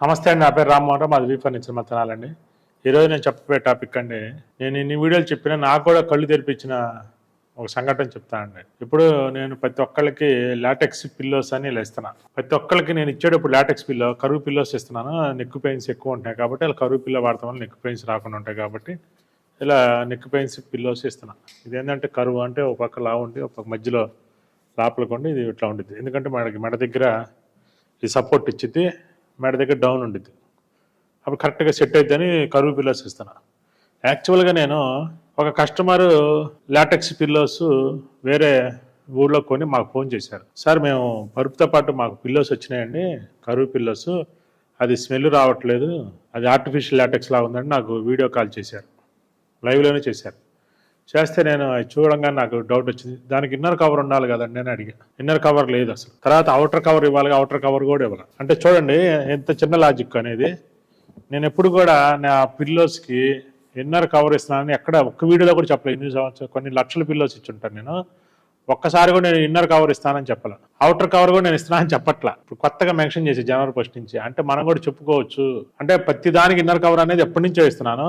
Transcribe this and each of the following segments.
నమస్తే అండి నా పేరు రామ్మోహన్ రావు మాది వీ ఫర్నిచర్ మతనాలండి ఈరోజు నేను చెప్పబోయే టాపిక్ అండి నేను ఇన్ని వీడియోలు చెప్పినా నాకు కూడా కళ్ళు తెరిపించిన ఒక సంఘటన చెప్తానండి ఇప్పుడు నేను ప్రతి ఒక్కళ్ళకి లాటెక్స్ పిల్లోస్ అని ఇలా ఇస్తున్నాను ప్రతి ఒక్కళ్ళకి నేను ఇచ్చేటప్పుడు లాటెక్స్ పిల్లో కరువు పిల్లోస్ ఇస్తున్నాను నెక్ పెయిన్స్ ఎక్కువ ఉంటాయి కాబట్టి అలా కరువు పిల్ల వాడతాం వల్ల నెక్ పెయిన్స్ రాకుండా ఉంటాయి కాబట్టి ఇలా నెక్ పెయిన్స్ పిల్లోస్ ఇస్తున్నాను ఇదేంటంటే కరువు అంటే ఒక పక్క లావు ఉండి ఒక పక్క మధ్యలో లోపలికి ఇది ఇట్లా ఉంటుంది ఎందుకంటే మనకి మెడ దగ్గర ఈ సపోర్ట్ ఇచ్చిద్ది. మెడ దగ్గర డౌన్ ఉండిద్ది. అప్పుడు కరెక్ట్గా సెట్ అవుతుందని కరువు పిల్లోస్ ఇస్తాను యాక్చువల్గా నేను ఒక కస్టమర్ లాటెక్స్ పిల్లోస్ వేరే ఊళ్ళో కొని మాకు ఫోన్ చేశారు. సార్ మేము పరుపుతో పాటు మాకు పిల్లోస్ వచ్చినాయండి. కరువు పిల్లోస్ అది స్మెల్ రావట్లేదు. అది ఆర్టిఫిషియల్ లాటెక్స్ లా ఉందని నాకు వీడియో కాల్ చేశారు. లైవ్లోనే చేశారు. చేస్తే నేను అది చూడంగా నాకు డౌట్ వచ్చింది. దానికి ఇన్నర్ కవర్ ఉండాలి కదండి నేను అడిగా. ఇన్నర్ కవర్ లేదు అసలు. తర్వాత అవుటర్ కవర్ ఇవ్వాలి అవుటర్ కవర్ కూడా ఇవ్వాలి. అంటే చూడండి ఎంత చిన్న లాజిక్ అనేది. నేను ఎప్పుడు కూడా నా పిల్లోస్కి ఇన్నర్ కవర్ ఇస్తున్నానని ఎక్కడ ఒక్క వీడియోలో కూడా చెప్పలేదు. ఎన్ని సంవత్సరాలు కొన్ని లక్షల పిల్లోస్ ఇచ్చి ఉంటాను నేను. ఒక్కసారి కూడా నేను ఇన్నర్ కవర్ ఇస్తానని చెప్పాల. అవుటర్ కవర్ కూడా నేను ఇస్తున్నానని చెప్పట్లా. ఇప్పుడు కొత్తగా మెన్షన్ చేసి జనవరి ఫస్ట్ నుంచి. అంటే మనం కూడా చెప్పుకోవచ్చు. అంటే ప్రతి దానికి ఇన్నర్ కవర్ అనేది ఎప్పటి నుంచో ఇస్తున్నాను.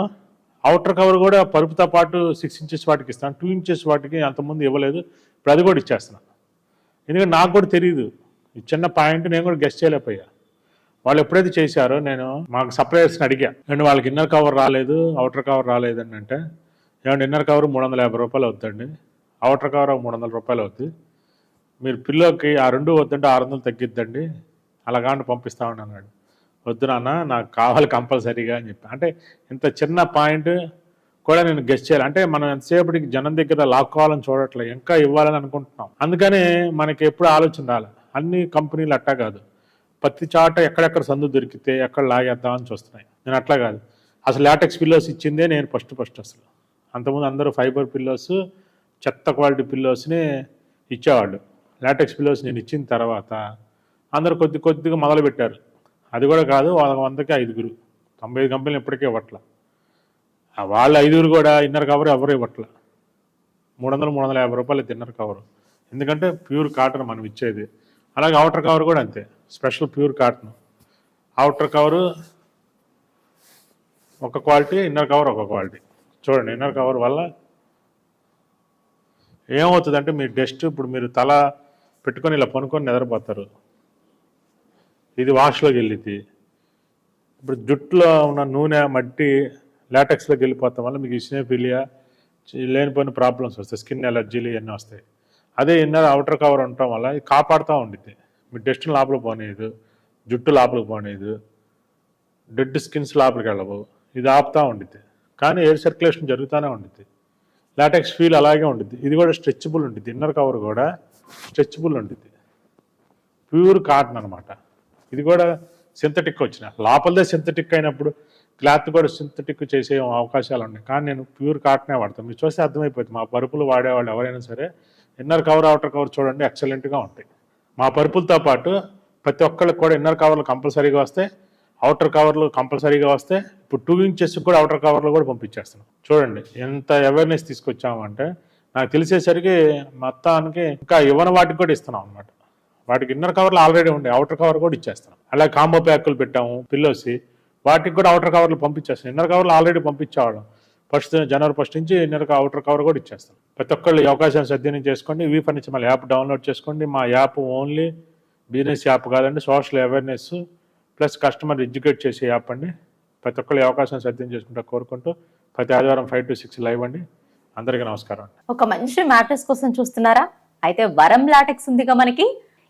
అవుటర్ కవర్ కూడా పరుపుతో పాటు సిక్స్ ఇంచెస్ వాటికి ఇస్తాను. టూ ఇంచెస్ వాటికి అంతకుముందు ఇవ్వలేదు. ఇప్పుడు అది కూడా ఇచ్చేస్తున్నాను ఎందుకంటే నాకు కూడా తెలియదు ఈ చిన్న పాయింట్ నేను కూడా గెస్ట్ చేయలేకపోయా. వాళ్ళు ఎప్పుడైతే చేశారో నేను మాకు సప్లయర్స్ని అడిగా. అండ్ వాళ్ళకి ఇన్నర్ కవర్ రాలేదు అవుటర్ కవర్ రాలేదు అని అంటే ఏమంటే ఇన్నర్ కవర్ మూడు వందల యాభై రూపాయలు అవుతుందండి. అవుటర్ కవర్ మూడు వందల రూపాయలు అవుతుంది మీరు పిల్లోకి ఆ రెండు వద్దంటే ఆరు వందలు తగ్గిద్దండి. అలాగాంటి పంపిస్తామని అన్నాడు. వద్దు నాన్న నాకు కావాలి కంపల్సరీగా అని చెప్పి. అంటే ఇంత చిన్న పాయింట్ కూడా నేను గెస్ట్ చేయాలి. అంటే మనం ఎంతసేపటికి జనం దగ్గర లాక్కోవాలని చూడట్లేదు ఇంకా ఇవ్వాలని అనుకుంటున్నాం. అందుకనే మనకి ఎప్పుడు ఆలోచన రాలి. అన్ని కంపెనీలు అట్టా కాదు. ప్రతి చాట ఎక్కడెక్కడ సందు దొరికితే ఎక్కడ లాగేద్దామని చూస్తున్నాయి. నేను అట్లా కాదు. అసలు లాటెక్స్ పిల్లోస్ ఇచ్చిందే నేను ఫస్ట్ ఫస్ట్ అసలు. అంతకుముందు అందరూ ఫైబర్ పిల్లోస్ చెత్త క్వాలిటీ పిల్లోస్ని ఇచ్చేవాళ్ళు. లాటెక్స్ పిల్లోస్ నేను ఇచ్చిన తర్వాత అందరూ కొద్ది కొద్దిగా మొదలుపెట్టారు. అది కూడా కాదు వాళ్ళ వందకి ఐదుగురు. తొంభై ఐదు కంపెనీలు ఇప్పటికే ఇవ్వట్ల. వాళ్ళ ఐదుగురు కూడా ఇన్నర్ కవర్ ఎవరు ఇవ్వట్ల. మూడు వందలు మూడు వందల యాభై రూపాయలు అయితే ఇన్నర్ కవర్. ఎందుకంటే ప్యూర్ కాటన్ మనం ఇచ్చేది. అలాగే అవుటర్ కవర్ కూడా అంతే. Special pure cotton. Outer cover ఒక క్వాలిటీ ఇన్నర్ కవర్ ఒక క్వాలిటీ. చూడండి ఇన్నర్ కవర్ వల్ల ఏమవుతుందంటే మీ డస్ట్ ఇప్పుడు మీరు తల పెట్టుకొని ఇలా పనుకొని నిద్రపోతారు. ఇది వాష్లోకి వెళ్ళింది ఇప్పుడు జుట్టులో ఉన్న నూనె మట్టి లాటెక్స్లోకి వెళ్ళిపోతాం వల్ల మీకు ఇసినోఫిలియా లేనిపోయిన ప్రాబ్లమ్స్ వస్తాయి. స్కిన్ ఎలర్జీలు ఇవన్నీ వస్తాయి. అదే ఇన్నర్ అవుటర్ కవర్ ఉండటం వల్ల ఇది కాపాడుతూ ఉండిద్ది. మీ డస్ట్ లోపలికి పోనీయదు. జుట్టు లోపలికి పోనీయదు. డెడ్ స్కిన్స్ లోపలికి వెళ్ళవు. ఇది ఆపుతూ ఉండిద్ది. కానీ ఎయిర్ సర్క్యులేషన్ జరుగుతూనే ఉండిద్ది. లాటెక్స్ ఫీల్ అలాగే ఉండిద్ది. ఇది కూడా స్ట్రెచబుల్ ఉండిద్ది. ఇన్నర్ కవర్ కూడా స్ట్రెచబుల్ ఉండిద్ది. ప్యూర్ కాటన్ అనమాట ఇది కూడా సింథటిక్ వచ్చిన. లోపలదే సింథటిక్ అయినప్పుడు క్లాత్ కూడా సింథటిక్ చేసే అవకాశాలు ఉన్నాయి. కానీ నేను ప్యూర్ కాటనే వాడతాను. మీరు చూస్తే అర్థమైపోతుంది. మా పరుపులు వాడేవాళ్ళు ఎవరైనా సరే ఇన్నర్ కవర్ అవుటర్ కవర్ చూడండి ఎక్సలెంట్గా ఉంటాయి. మా పరుపులతో పాటు ప్రతి ఒక్కళ్ళకి కూడా ఇన్నర్ కవర్లు కంపల్సరీగా వస్తాయి. అవుటర్ కవర్లు కంపల్సరీగా వస్తే ఇప్పుడు టూ ఇంచెస్ కూడా అవుటర్ కవర్లు కూడా పంపించేస్తున్నాం చూడండి ఎంత అవేర్నెస్ తీసుకొచ్చామంటే నాకు తెలిసేసరికి మొత్తానికి ఇంకా ఇవ్వని వాటికి కూడా ఇస్తున్నాం అనమాట వాటికి ఇన్నర్ కవర్లు ఆల్రెడీ ఉండే అవుటర్ కవర్ కూడా ఇచ్చేస్తాం అలా కాంబో ప్యాకులు పెట్టాము పిల్లోసి వాటికి కూడా అవుటర్ కవర్లు పంపించేస్తాం ఇన్నర్ కవర్లు ఆల్రెడీ పంపించేవాళ్ళం. ఫస్ట్ జనవరి ఫస్ట్ నుంచి ఇన్నర్ అవుటర్ కవర్ కూడా ఇచ్చేస్తాం ప్రతి ఒక్కళ్ళు ఈ అవకాశాన్ని సద్వినియోగం చేసుకోండి. వీ ఫర్నిచర్ మళ్ళీ యాప్ డౌన్లోడ్ చేసుకోండి. మా యాప్ ఓన్లీ బిజినెస్ యాప్ కాదండి social awareness plus customer educate చేసే యాప్ అండి. ప్రతి ఒక్కళ్ళు అవకాశం అవకాశాన్ని సద్వినియోగం చేసుకుంటా కోరుకుంటూ ప్రతి ఆదివారం ఫైవ్ టు సిక్స్ లైవ్ అండి. అందరికీ నమస్కారం అండి. ఒక మంచి మ్యాట్రెస్ కోసం చూస్తున్నారా? అయితే వరం లాటెక్స్ ఉందిగా మనకి.